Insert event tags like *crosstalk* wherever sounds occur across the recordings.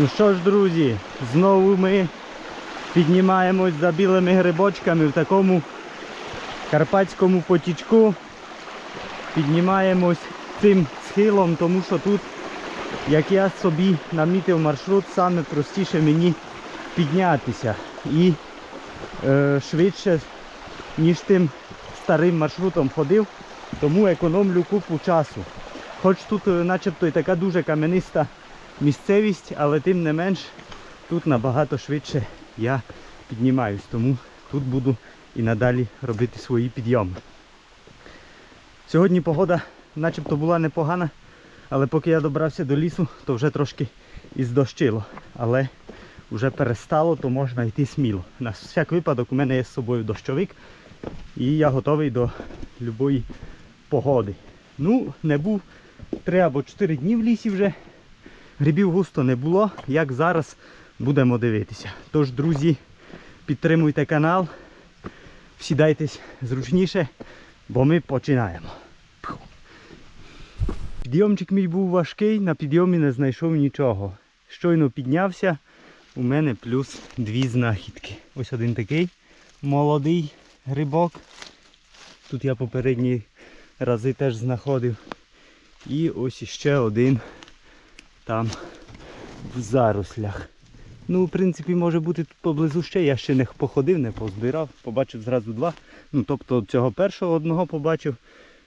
Ну що ж, друзі, знову ми піднімаємось за білими грибочками в такому карпатському потічку. Піднімаємось цим схилом, тому що тут, як я собі намітив маршрут, саме простіше мені піднятися. І е, швидше, ніж тим старим маршрутом ходив, тому економлю купу часу. Хоч тут е, начебто і така дуже кам'яниста місцевість, але тим не менш тут набагато швидше я піднімаюсь, тому тут буду і надалі робити свої підйоми. Сьогодні погода начебто була непогана, але поки я добрався до лісу, то вже трошки і здощило. Але вже перестало, то можна йти сміло. На всяк випадок у мене є з собою дощовик і я готовий до будь-якої погоди. Ну, не був 3 або 4 дні в лісі вже. Грибів густо не було, як зараз будемо дивитися. Тож, друзі, підтримуйте канал, сідайтесь зручніше, бо ми починаємо. Підйомчик мій був важкий, на підйомі не знайшов нічого. Щойно піднявся, у мене плюс дві знахідки. Ось один такий молодий грибок. Тут я попередні рази теж знаходив. І ось іще один там в зарослях. Ну, в принципі, може бути тут поблизу ще. Я ще не походив, не позбирав, побачив зразу два. Ну, тобто цього першого одного побачив,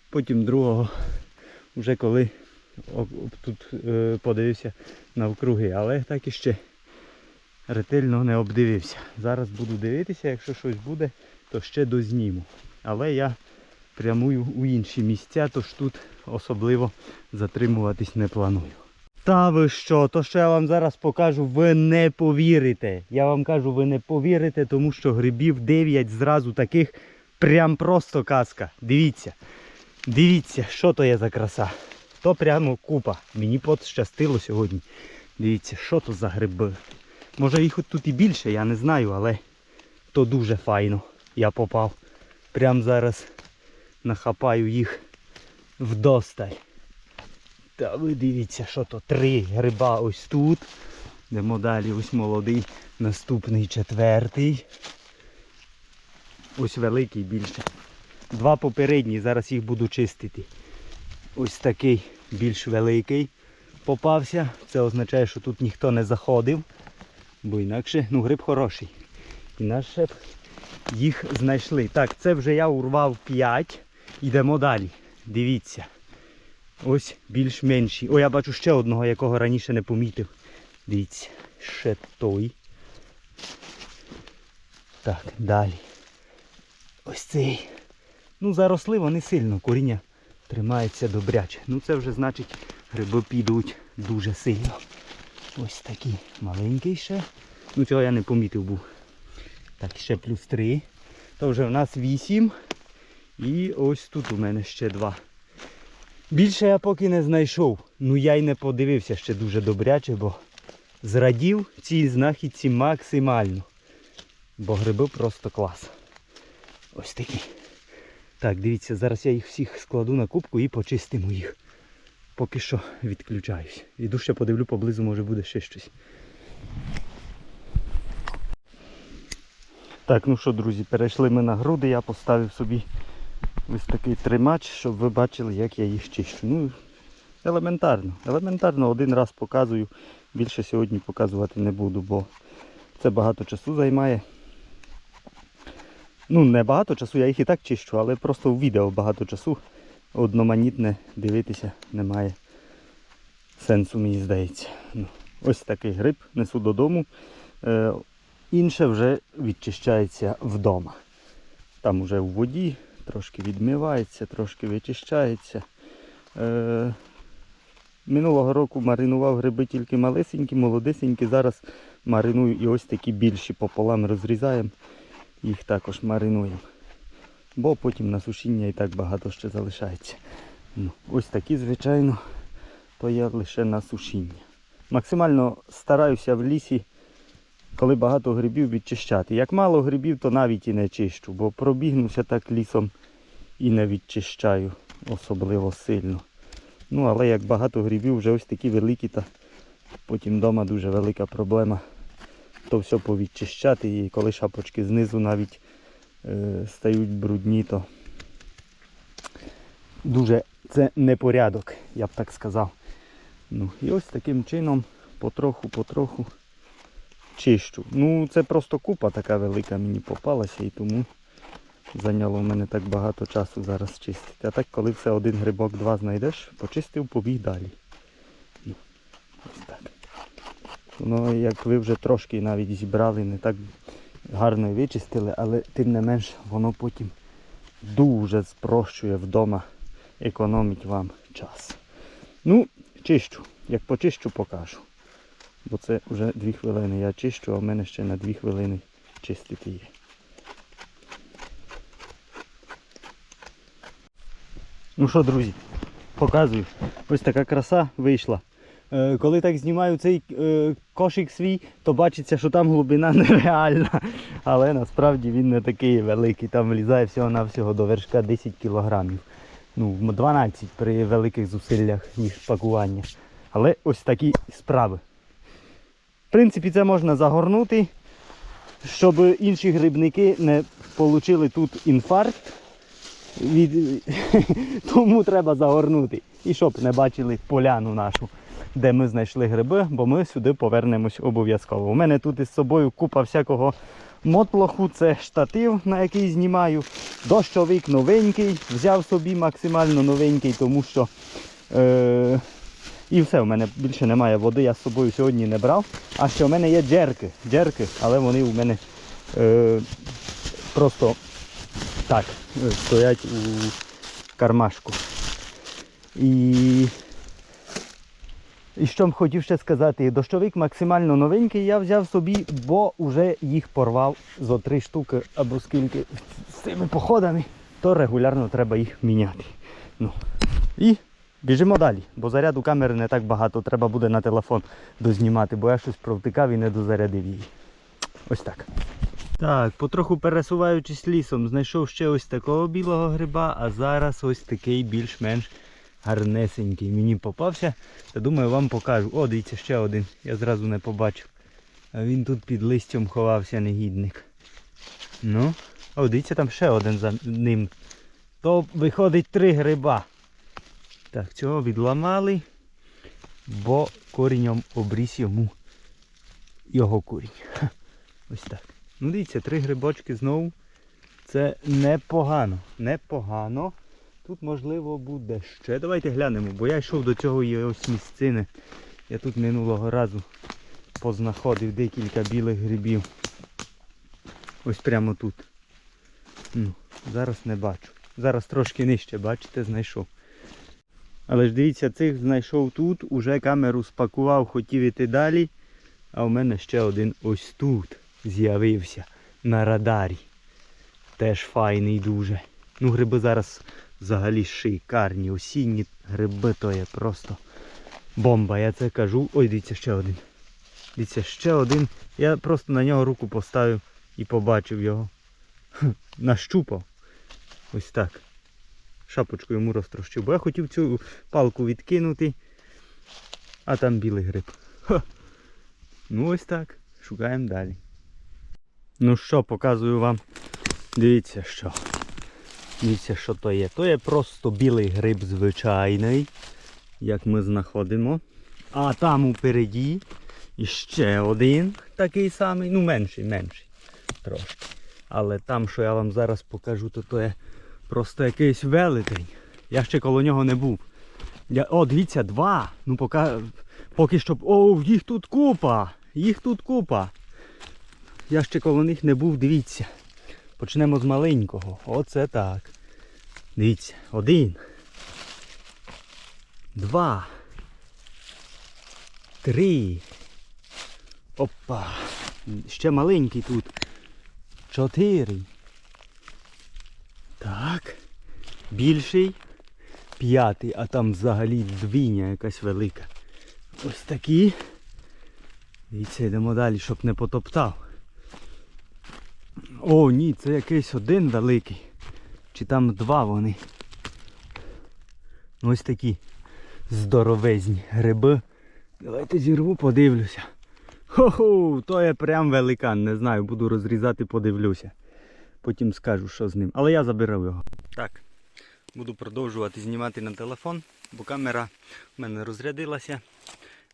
потім другого, вже коли тут е, подивився навкруги. Але так і ще ретельно не обдивився. Зараз буду дивитися, якщо щось буде, то ще дозніму. Але я прямую у інші місця, тож тут особливо затримуватись не планую. Та ви що, то що я вам зараз покажу, ви не повірите. Я вам кажу, ви не повірите, тому що грибів 9 зразу таких прям просто казка. Дивіться. Дивіться, що то є за краса. То прямо купа. Мені пощастило сьогодні. Дивіться, що то за гриби. Може їх тут і більше, я не знаю, але то дуже файно. Я попав. Прям зараз нахапаю їх вдосталь. Та ви дивіться, що то три гриба ось тут. Йдемо далі, ось молодий, наступний четвертий. Ось великий більше. Два попередні, зараз їх буду чистити. Ось такий більш великий попався. Це означає, що тут ніхто не заходив. Бо інакше, ну гриб хороший. Інакше б їх знайшли. Так, це вже я урвав 5. Йдемо далі. Дивіться. Ось більш менші. О, я бачу ще одного, якого раніше не помітив. Дивіться, ще той. Так, далі. Ось цей. Ну, заросли вони сильно, коріння тримається добряче. Ну це вже значить гриби підуть дуже сильно. Ось такий маленький ще. Ну цього я не помітив був. Так, ще плюс три. То вже в нас вісім. І ось тут у мене ще два. Більше я поки не знайшов. Ну я й не подивився ще дуже добряче, бо зрадів цій знахідці максимально. Бо гриби просто клас. Ось такі. Так, дивіться, зараз я їх всіх складу на кубку і почистимо їх. Поки що відключаюсь. Іду ще подивлю поблизу, може буде ще щось. Так, ну що, друзі, перейшли ми на груди, я поставив собі ось такий тримач, щоб ви бачили, як я їх чищу. Ну, елементарно. Елементарно один раз показую. Більше сьогодні показувати не буду, бо це багато часу займає. Ну, не багато часу, я їх і так чищу, але просто в відео багато часу. Одноманітне дивитися немає сенсу, мені здається. Ну, ось такий гриб несу додому. Е, інше вже відчищається вдома. Там вже в воді, трошки відмивається, трошки вичищається. Е, минулого року маринував гриби тільки малесенькі, молодесенькі. Зараз мариную і ось такі більші пополам розрізаємо. Їх також маринуємо. Бо потім на сушіння і так багато ще залишається. Ну, ось такі, звичайно, то є лише на сушіння. Максимально стараюся в лісі, коли багато грибів відчищати. Як мало грибів, то навіть і не чищу, бо пробігнуся так лісом і не відчищаю особливо сильно. Ну, але як багато грибів, вже ось такі великі, та Потім вдома дуже велика проблема. То все повідчищати і коли шапочки знизу навіть е, стають брудні, то дуже це непорядок, я б так сказав. Ну, і ось таким чином потроху-потроху чищу. Ну, це просто купа така велика мені попалася і тому зайняло в мене так багато часу зараз чистити. А так, коли все один грибок, два знайдеш, почистив, побіг далі. Ось так. Воно, як ви вже трошки навіть зібрали, не так гарно вичистили, але тим не менш воно потім дуже спрощує вдома, економить вам час. Ну, чищу. Як почищу, покажу. Бо це вже дві хвилини я чищу, а в мене ще на дві хвилини чистити є. Ну що, друзі, показую. Ось така краса вийшла. Е, Коли так знімаю цей е, кошик свій, то бачиться, що там глибина *laughs* нереальна. Але насправді він не такий великий. Там влізає всього-навсього до вершка 10 кілограмів. Ну, 12 при великих зусиллях їх пакування. Але ось такі справи. В принципі, це можна загорнути, щоб інші грибники не отримали тут інфаркт. Від... *laughs* Тому треба загорнути. І щоб не бачили поляну нашу, де ми знайшли гриби, бо ми сюди повернемось обов'язково. У мене тут із собою купа всякого мотлоху, це штатив, на який знімаю. Дощовик новенький, взяв собі максимально новенький, тому що. Е... І все, у мене більше немає води, я з собою сьогодні не брав. А ще в мене є джерки, джерки, але вони у мене е... просто так, е, стоять у кармашку. І, і що хотів ще сказати, дощовик максимально новенький я взяв собі, бо вже їх порвав зо три штуки або скільки з цими походами, то регулярно треба їх міняти. Ну. І біжимо далі, бо заряду камери не так багато, треба буде на телефон дознімати, бо я щось провтикав і не дозарядив її. Ось так. Так, потроху пересуваючись лісом, знайшов ще ось такого білого гриба, а зараз ось такий більш-менш гарнесенький. Мені попався. Та думаю, вам покажу. О, дивіться, ще один. Я зразу не побачив. А він тут під листям ховався негідник. Ну, о, дивіться, там ще один за ним. То виходить три гриба. Так, цього відламали, бо корінням обріс йому його корінь. Ось так. Ну дивіться, три грибочки знову. Це непогано. Непогано. Тут можливо буде ще. Давайте глянемо, бо я йшов до цього є ось місцини. Я тут минулого разу познаходив декілька білих грибів. Ось прямо тут. Ну, Зараз не бачу. Зараз трошки нижче, бачите, знайшов. Але ж дивіться, цих знайшов тут, уже камеру спакував, хотів іти далі. А у мене ще один ось тут з'явився на радарі. Теж файний дуже. Ну гриби зараз взагалі шикарні. Осінні гриби то є просто бомба. Я це кажу. Ой, дивіться, ще один. Дивіться, ще один. Я просто на нього руку поставив і побачив його. Нащупав. Ось так. Шапочку йому розтрощив. Бо я хотів цю палку відкинути, а там білий гриб. Ха. Ну ось так. Шукаємо далі. Ну що, показую вам. Дивіться що. Дивіться, що то є. То є просто білий гриб звичайний, як ми знаходимо. А там упереді іще один такий самий, ну менший, менший трошки. Але там, що я вам зараз покажу, то то є просто якийсь велетень. Я ще коло нього не був. Я... О, дивіться, два. Ну поки, поки що. О, їх тут купа! Їх тут купа. Я ще коло них не був, дивіться. Почнемо з маленького. Оце так. Дивіться, один. Два. Три. Опа. Ще маленький тут. Чотири. Так. Більший. П'ятий, а там взагалі двійня якась велика. Ось такі. Дивіться, йдемо далі, щоб не потоптав. О, ні, це якийсь один великий. Чи там два вони. Ну, Ось такі здоровезні гриби. Давайте зірву, подивлюся. Хо-хо, то є прям великан, не знаю, буду розрізати, подивлюся. Потім скажу, що з ним. Але я заберу його. Так, буду продовжувати знімати на телефон, бо камера в мене розрядилася.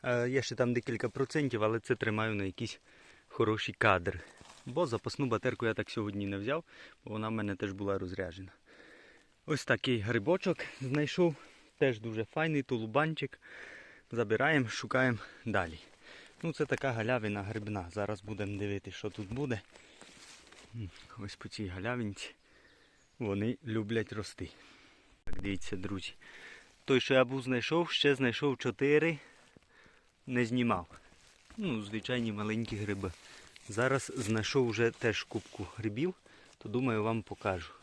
Е, є ще там декілька процентів, але це тримаю на якийсь хороший кадр. Бо запасну батерку я так сьогодні не взяв, бо вона в мене теж була розряджена. Ось такий грибочок знайшов. Теж дуже файний тулубанчик. Забираємо, шукаємо далі. Ну це така галявина грибна. Зараз будемо дивитися, що тут буде. Ось по цій галявинці вони люблять рости. Так, дивіться, друзі. Той, що я був знайшов, ще знайшов 4, не знімав. Ну, звичайні маленькі гриби. Зараз знайшов вже теж кубку грибів, то думаю вам покажу.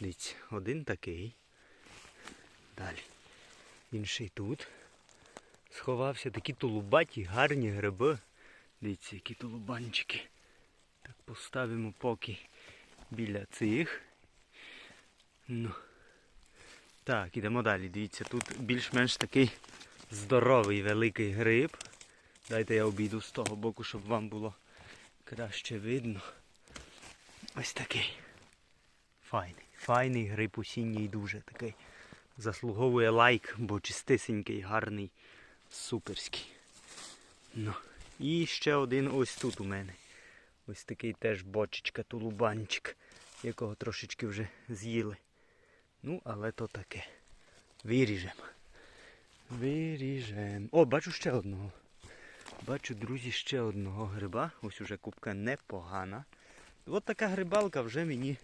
Дивіться, один такий. Далі. Інший тут. Сховався такі тулубаті, гарні гриби. Дивіться, які тулубанчики. Так поставимо поки біля цих. Ну. Так, ідемо далі. Дивіться, тут більш-менш такий здоровий великий гриб. Дайте я обійду з того боку, щоб вам було краще видно. Ось такий. Файний. Файний гриб осінній дуже такий. Заслуговує лайк, бо чистисенький, гарний, суперський. Ну. І ще один ось тут у мене. Ось такий теж бочечка, тулубанчик, якого трошечки вже з'їли. Ну, але то таке. Виріжемо. Виріжемо. О, бачу ще одного. Бачу, друзі, ще одного гриба. Ось уже кубка непогана. От така грибалка вже мені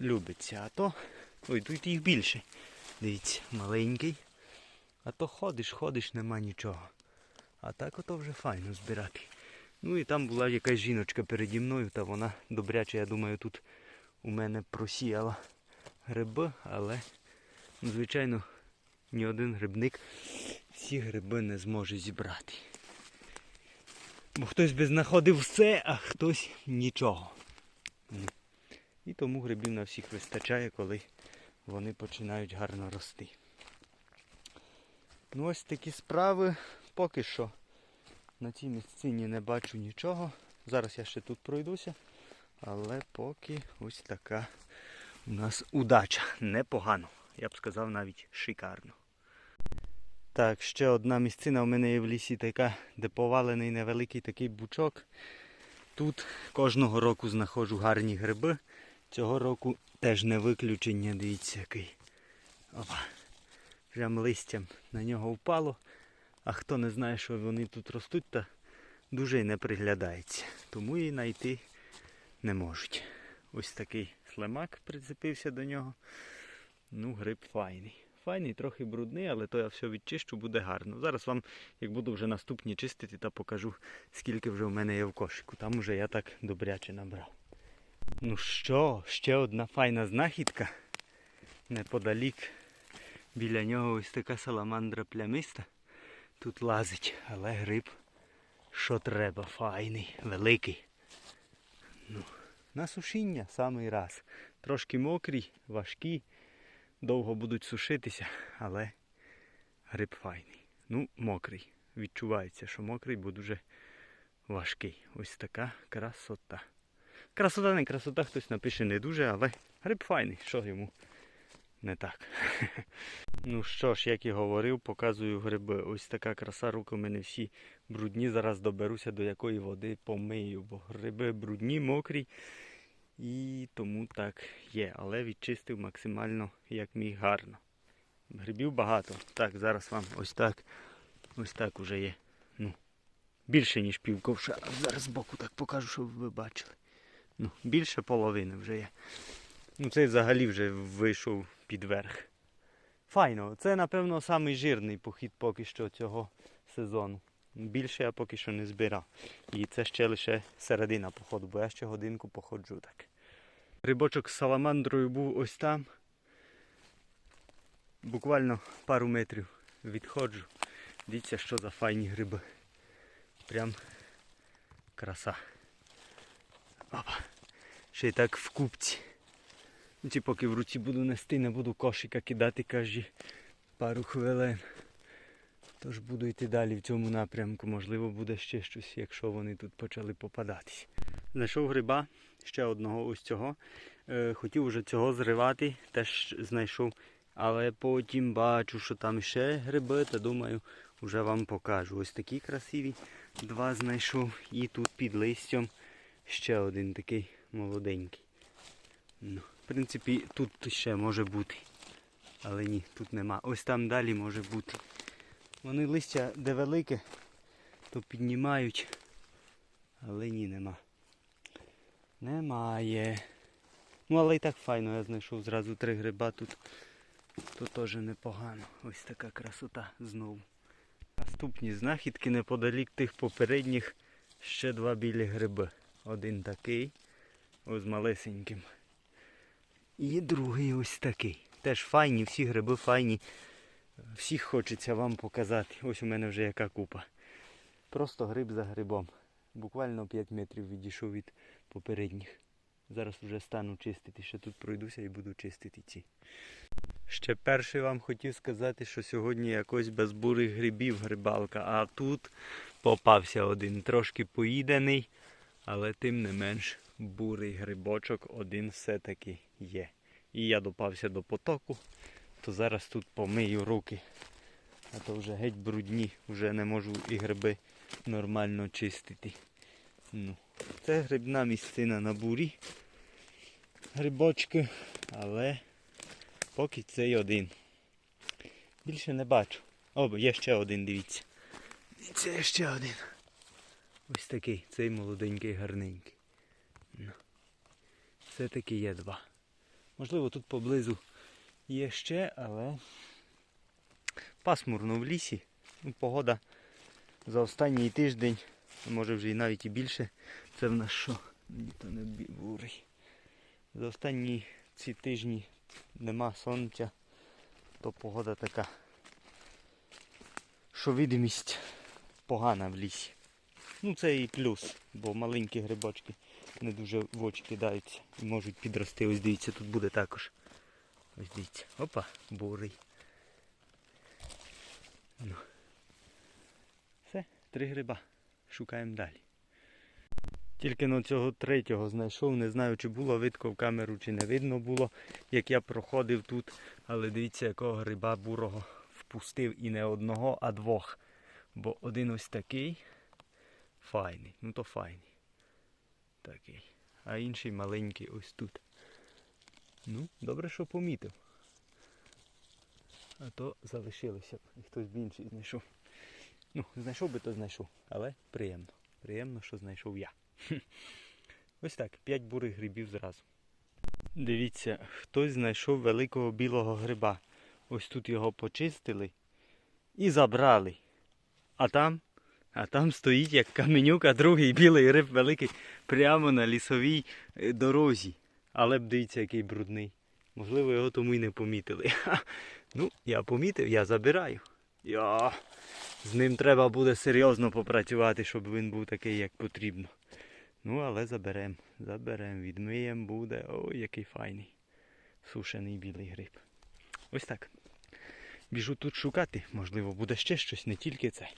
любиться. А то. Ой, тут їх більше. Дивіться, маленький. А то ходиш, ходиш, нема нічого. А так ото вже файно збирати. Ну і там була якась жіночка переді мною, та вона добряче, я думаю, тут у мене просіяла гриби, але, ну, звичайно, ні один грибник всі гриби не зможе зібрати. Бо хтось би знаходив все, а хтось нічого. І тому грибів на всіх вистачає, коли вони починають гарно рости. Ну ось такі справи поки що. На цій місцині не бачу нічого. Зараз я ще тут пройдуся. Але поки ось така у нас удача. Непогано. Я б сказав навіть шикарно. Так, ще одна місцина у мене є в лісі така, де повалений невеликий такий бучок. Тут кожного року знаходжу гарні гриби. Цього року теж не виключення, дивіться який. Опа. Прям листям на нього впало. А хто не знає, що вони тут ростуть, то дуже й не приглядається. Тому і знайти не можуть. Ось такий слимак прицепився до нього. Ну, гриб файний. Файний, трохи брудний, але то я все відчищу, буде гарно. Зараз вам, як буду вже наступні чистити, та покажу, скільки вже в мене є в кошику. Там уже я так добряче набрав. Ну що, ще одна файна знахідка. Неподалік біля нього ось така саламандра плямиста. Тут лазить, але гриб, що треба, файний, великий. Ну, на сушіння самий раз. Трошки мокрі, важкі, довго будуть сушитися, але гриб файний. Ну, мокрий. Відчувається, що мокрий, бо дуже важкий. Ось така красота. Красота не красота, хтось напише не дуже, але гриб файний, що йому не так. *laughs* Ну що ж, як і говорив, показую гриби. Ось така краса, руки у мене всі брудні. Зараз доберуся до якої води помию, бо гриби брудні, мокрі. І тому так є. Але відчистив максимально як міг гарно. Грибів багато. Так, зараз вам ось так. Ось так уже є. Ну, більше, ніж пів ковша. Зараз збоку так покажу, щоб ви бачили. Ну, більше половини вже є. Ну, цей взагалі вже вийшов під верх. Файно, це напевно самий жирний похід поки що цього сезону. Більше я поки що не збирав. І це ще лише середина походу, бо я ще годинку походжу так. Рибочок з саламандрою був ось там. Буквально пару метрів відходжу. Дивіться, що за файні гриби. Прям краса. Опа. Ще й так в купці. Ну, ці поки в руці буду нести, не буду кошика кидати кожі пару хвилин. Тож буду йти далі в цьому напрямку. Можливо, буде ще щось, якщо вони тут почали попадатись. Знайшов гриба, ще одного ось цього. Е, хотів вже цього зривати, теж знайшов. Але потім бачу, що там ще гриби, та думаю, вже вам покажу. Ось такі красиві два знайшов. І тут під листям ще один такий молоденький. Ну, в принципі, тут ще може бути. Але ні, тут нема. Ось там далі може бути. Вони листя де велике, то піднімають. Але ні, нема. Немає. Ну, але і так файно, я знайшов зразу три гриба тут. То теж непогано. Ось така красота знову. Наступні знахідки неподалік тих попередніх ще два білі гриби. Один такий, ось малесеньким. І другий ось такий. Теж файні, всі гриби файні. Всіх хочеться вам показати. Ось у мене вже яка купа. Просто гриб за грибом. Буквально 5 метрів відійшов від попередніх. Зараз вже стану чистити. Ще тут пройдуся і буду чистити ці. Ще перший вам хотів сказати, що сьогодні якось без бурих грибів грибалка, а тут попався один трошки поїдений, але тим не менш бурий грибочок один все-таки є. І я допався до потоку, то зараз тут помию руки. А то вже геть брудні, вже не можу і гриби нормально чистити. Ну, це грибна місцина на бурі. Грибочки, але поки цей один. Більше не бачу. О, є ще один, дивіться. Дивіться, є ще один. Ось такий, цей молоденький, гарненький. Ну. Все-таки є два. Можливо, тут поблизу є ще, але пасмурно в лісі. Погода за останній тиждень, може вже і навіть і більше. Це в нас що? Ні, то не бурий. За останні ці тижні нема сонця, то погода така, що видимість погана в лісі. Ну це і плюс, бо маленькі грибочки не дуже в очі кидаються і можуть підрости. Ось дивіться, тут буде також. Ось дивіться. Опа, бурий. Ну. Все, три гриба. Шукаємо далі. Тільки на цього третього знайшов, не знаю, чи було видко в камеру, чи не видно було, як я проходив тут. Але дивіться, якого гриба бурого впустив і не одного, а двох. Бо один ось такий файний. Ну то файний. Такий. А інший маленький ось тут. Ну, добре, що помітив. А то залишилося б. І хтось б інший знайшов. Ну, знайшов би, то знайшов. Але приємно. Приємно, що знайшов я. *laughs* Ось так, 5 бурих грибів зразу. Дивіться, хтось знайшов великого білого гриба. Ось тут його почистили і забрали. А там, а там стоїть як каменюка, другий білий гриб великий прямо на лісовій е, дорозі. Але б дивіться, який брудний. Можливо, його тому й не помітили. *laughs* Ну, я помітив, я забираю. Я... З ним треба буде серйозно попрацювати, щоб він був такий, як потрібно. Ну, але заберемо, заберемо, відмиємо буде. Ой, який файний. Сушений білий гриб. Ось так. Біжу тут шукати, можливо, буде ще щось, не тільки це.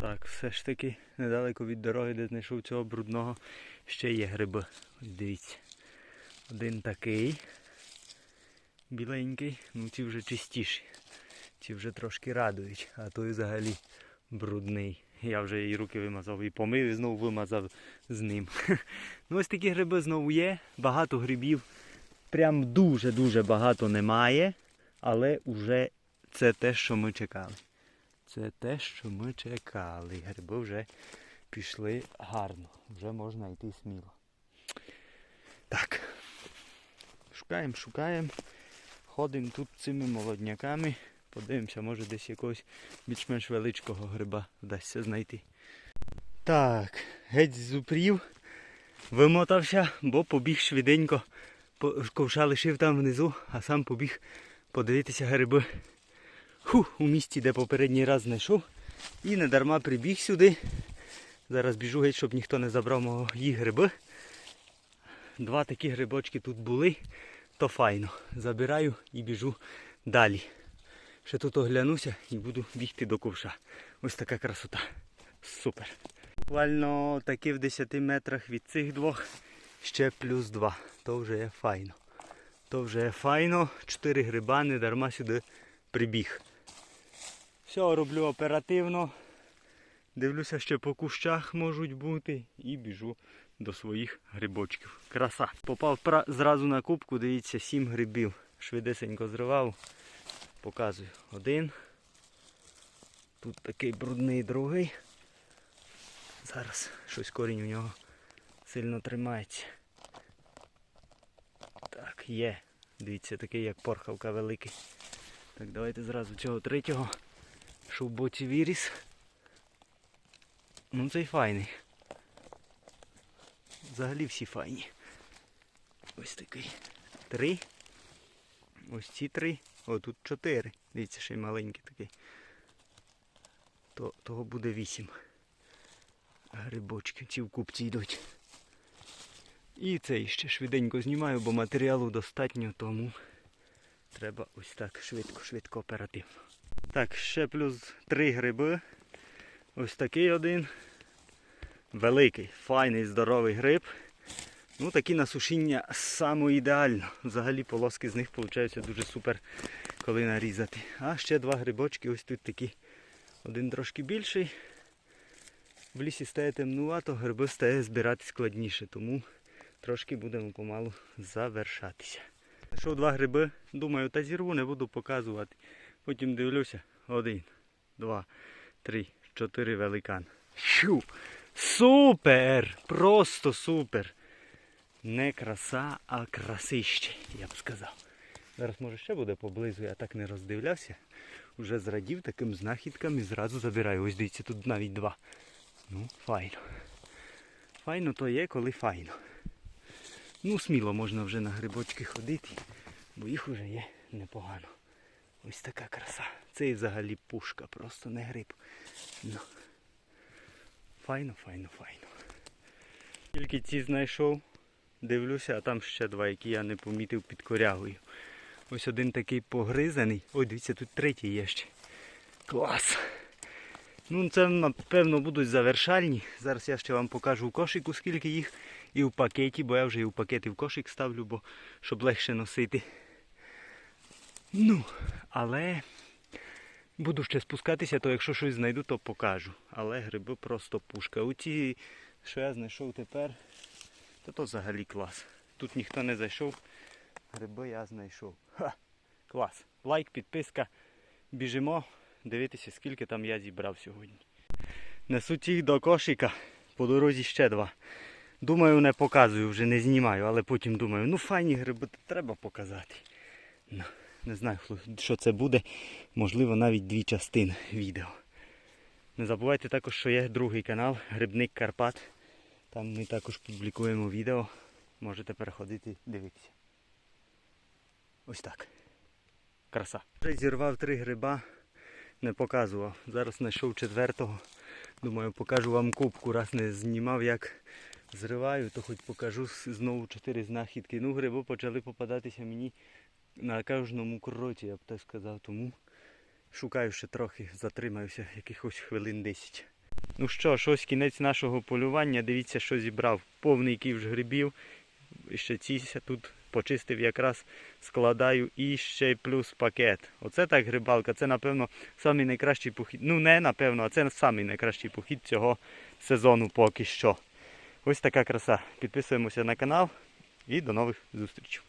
Так, все ж таки, недалеко від дороги, де знайшов цього брудного, ще є гриби. Ось дивіться. Один такий. Біленький, ну ці вже чистіші. Ці вже трошки радують, а той взагалі брудний. Я вже і руки вимазав, і помив, і знову вимазав з ним. *laughs* Ну ось такі гриби знову є. Багато грибів. Прям дуже-дуже багато немає. Але вже це те, що ми чекали. Це те, що ми чекали. Гриби вже пішли гарно. Вже можна йти сміло. Так. Шукаємо, шукаємо. Ходимо тут цими молодняками. Подивимося, може десь якогось більш-менш величкого гриба вдасться знайти. Так, геть зупрів, вимотався, бо побіг швиденько. Ковша лишив там внизу, а сам побіг подивитися гриби. Ху, у місті, де попередній раз знайшов. І не дарма прибіг сюди. Зараз біжу геть, щоб ніхто не забрав мої гриби. Два такі грибочки тут були, то файно. Забираю і біжу далі. Ще тут оглянуся і буду бігти до ковша. Ось така красота. Супер. Буквально таки в 10 метрах від цих двох ще плюс 2. То вже є файно. То вже є файно. Чотири гриба, не дарма сюди прибіг. Все, роблю оперативно. Дивлюся, ще по кущах можуть бути і біжу до своїх грибочків. Краса. Попав зразу на кубку, дивіться, 7 грибів. Швидесенько зривав. Показую. Один. Тут такий брудний другий. Зараз щось корінь у нього сильно тримається. Так, є. Дивіться, такий як порхавка великий. Так, давайте зразу цього третього. Що в боці віріс. Ну цей файний. Взагалі всі файні. Ось такий. Три. Ось ці три. О, тут чотири. Дивіться, ще й маленький такий. То, того буде вісім. Грибочки ці в купці йдуть. І цей ще швиденько знімаю, бо матеріалу достатньо, тому треба ось так швидко-швидко оперативно. Так, ще плюс три гриби. Ось такий один. Великий, файний, здоровий гриб. Ну, такі на сушіння саме. Взагалі полоски з них виходить дуже супер, коли нарізати. А ще два грибочки, ось тут такі. Один трошки більший. В лісі стає темнувато, гриби стає збирати складніше, тому трошки будемо помалу завершатися. Знайшов два гриби, думаю, та зірву не буду показувати. Потім дивлюся. Один, два, три, чотири великан. Щу! Супер! Просто супер! Не краса, а красище, я б сказав. Зараз може ще буде поблизу, я так не роздивлявся. Уже зрадів таким знахідкам і зразу забираю. Ось дивіться, тут навіть два. Ну, файно. Файно то є, коли файно. Ну, сміло можна вже на грибочки ходити, бо їх вже є непогано. Ось така краса. Це і взагалі пушка, просто не гриб. Ну. Файно, файно, файно. Тільки ці знайшов, дивлюся, а там ще два, які я не помітив під корягою. Ось один такий погризаний. Ой, дивіться, тут третій є ще. Клас! Ну, це, напевно, будуть завершальні. Зараз я ще вам покажу у кошику, скільки їх, і в пакеті, бо я вже і в пакет, і в кошик ставлю, бо щоб легше носити. Ну, але буду ще спускатися, то якщо щось знайду, то покажу. Але гриби просто пушка. Оці, що я знайшов тепер, то то взагалі клас. Тут ніхто не зайшов, гриби я знайшов. Ха! Клас. Лайк, підписка. Біжимо дивитися, скільки там я зібрав сьогодні. Несуть їх до кошика, по дорозі ще два. Думаю, не показую, вже не знімаю, але потім думаю, ну файні гриби то треба показати. Ну, не знаю, що це буде. Можливо, навіть дві частини відео. Не забувайте також, що є другий канал Грибник Карпат. Там ми також публікуємо відео. Можете переходити дивитися. Ось так. Краса. Вже зірвав три гриба, не показував. Зараз знайшов четвертого. Думаю, покажу вам кубку. Раз не знімав, як зриваю, то хоч покажу знову чотири знахідки. Ну, гриби почали попадатися мені на кожному кроці, я б так сказав. Тому шукаю ще трохи, затримаюся якихось хвилин 10. Ну що ж, ось кінець нашого полювання. Дивіться, що зібрав. Повний ківш грибів. Ще ціся тут почистив якраз, складаю і ще плюс пакет. Оце так грибалка. Це, напевно, самий найкращий похід. Ну, не напевно, а це самий найкращий похід цього сезону поки що. Ось така краса. Підписуємося на канал і до нових зустрічей.